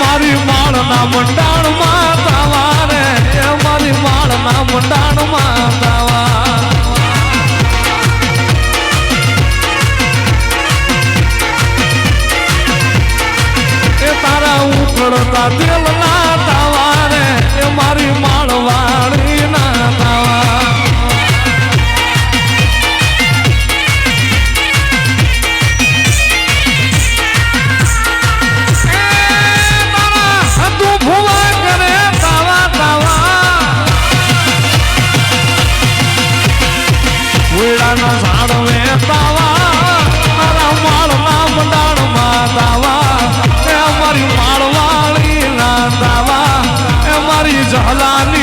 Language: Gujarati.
મારી માળના મંડાણમાં તાવા રે મારી માળના મંડાણમાં તાવા એ તારા ઉખડતા દિલના માળ ના મંડાણમાં તાવા એ મારી માળ વાળી ના મારી જહલાની